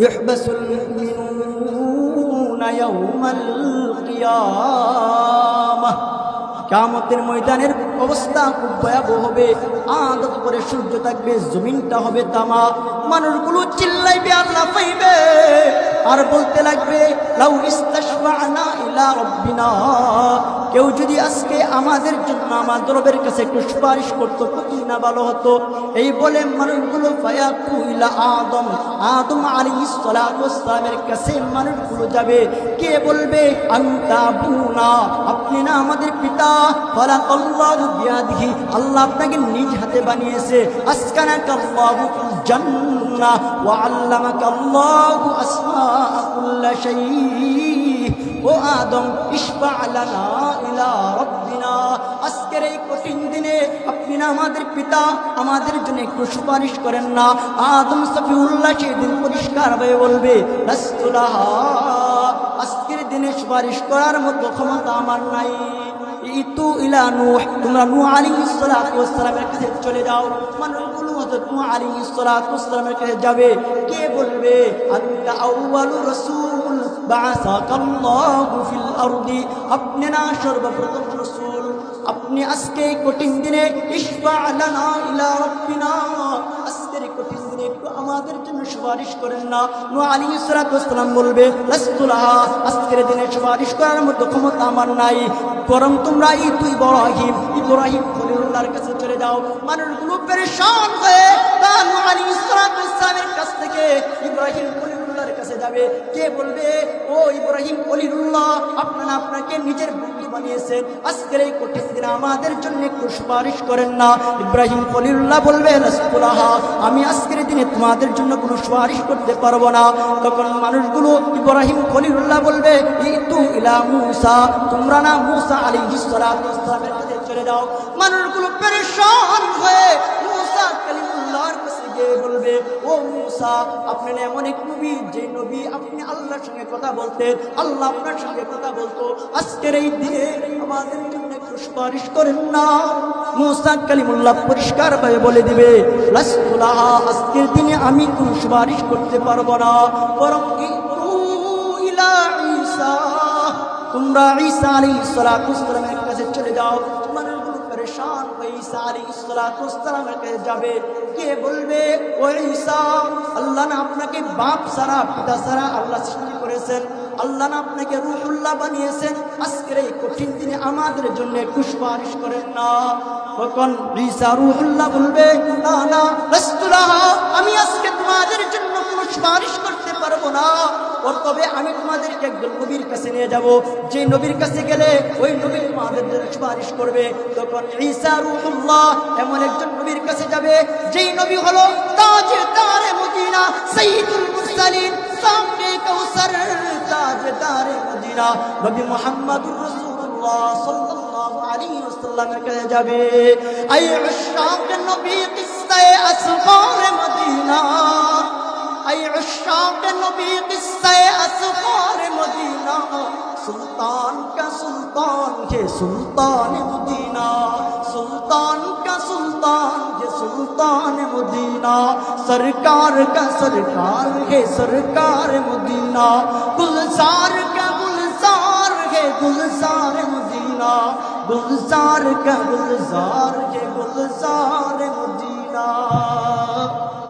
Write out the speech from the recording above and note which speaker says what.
Speaker 1: يحبس المؤمنون يوم القيامة কামতের ময়দানের অবস্থা খুব ভয়াবহ হবে আদত করে সূর্য থাকবে জমিনটা হবে তামা মানুষগুলো চিল্লাইবে আল্লাহ পাইবে আর বলতে লাগবে লাউ ইস্তাশফানা ইলা রাব্বিনা। কেউ যদি আজকে আমাদের জন্য আমাদের রবের কাছে একটু সুপারিশ করতো কতই না ভালো হতো, এই বলে মানুষগুলো আদম আদম সালাতু ওয়াসসালামের কাছে মানুষগুলো যাবে। কে বলবে? আপনি না আমাদের পিতা। বিয়াদিহি। আল্লাহ আপনাকে নিজ হাতে বানিয়েছে। ওয়া আল্লামাকাল্লাহু আসমাআ কুল্লা শাই ও আদম আজকের এই কঠিন দিনে আপনি না আমাদের পিতা, আমাদের জন্য একটু সুপারিশ করেন না। আদম সফিউল্লাহ সেদিন পরিষ্কার হয়ে বলবে আজকের দিনে সুপারিশ করার মতো ক্ষমতা আমার নাই। ইতু ইলা নূহ, তোমরা নূহ আলাইহিস সালাতু ওয়াস চলে যাও। মানুষগুলো হযরত নূহ আলাইহিস সালাতু ওয়াস যাবে। কে বলবে? আনতা রাসূল। আপনি না সর্বপ্রথম রাসূল। আপনি আজকে কঠিন দিনে না। চলে যাও। মানুষগুলো পেরেশান হয়ে নূহ আলাইহিস সালাতু কাছ থেকে ইব্রাহিম যাবে। কে বলবে? ও ইব্রাহিম খলিলুল্লাহ আপনারা আপনাকে নিজের বন্ধু বানিয়েছেন। আজকের এই দিনে আমাদের জন্য একটু সুপারিশ করেন না। ইব্রাহিম খলিলুল্লাহ বলবে, রাসূলুল্লাহ, আমি আজকের দিনে তোমাদের জন্য কোনো সুপারিশ করতে পারব না। তখন মানুষগুলো ইব্রাহিম খলিলুল্লাহ বলবে, ইতু ইলা মুসা, তোমরা না মুসা আলাইহিস সালাতু কাছে চলে যাও। মানুষগুলো পেরেশান হয়ে মুসা কালিমুল্লাহর কাছে গিয়ে বলবে, ও মুসা, আপনি না এমন এক নবী, যে নবী আপনি আল্লাহর সঙ্গে কথা বলতেন, আল্লাহ আপনার সঙ্গে কথা বলতো। আজকের এই দিনে আমাদের জন্য একটু সুপারিশ করেন না। বলে দিবে আজকের দিনে আমি কোনো সুপারিশ করতে পারব না। বরং তোমরা ঈসা ওয়াস সালামের কাছে চলে যাও। মানুষগুলো পরেশান হয়ে ঈসা আলাইহিস সালাতু কাছে যাবে। কে বলবে? ও ঈসা আল্লাহ না আপনাকে বাপ সারা, পিতা সারা আল্লাহ সৃষ্টি করেছেন। আল্লাহ না আপনাকে রুহুল্লাহ বানিয়েছেন। আজকের এই কঠিন দিনে আমাদের জন্য একটু করেন না। তখন ঈসা রুহুল্লাহ বলবে, না না আমি আজকে তোমাদের জন্য কোনো করতে পারব না। তবে আমি তোমাদেরকে একজন নবীর কাছে নিয়ে যাব। যে নবীর কাছে গেলে ওই নবী তোমাদের জন্য সুপারিশ করবে, তখন ঈসা রুহুল্লাহ এমন একজন নবীর কাছে যাবে, যেই নবী হলো মদিনা সামনে মদিনা। নবী রাসূলুল্লাহ সাল্লাল্লাহু আলাইহি ওয়াসাল্লামের কাছে যাবে, আই উশাক নবী, কিসসায়ে আসফার মদিনা? আই উশাক নবী, কিসসায়ে আসফার মদিনা? সুলতান কা সুলতান হে সুলতান মদিনা সুলতান কা সুলতান হে সুলতান মদিনা सरकार का सरकार है सरकार मदीना गुलजार का गुलजार है गुलजार मदीना गुलजार का गुलजार है गुलजार मदीना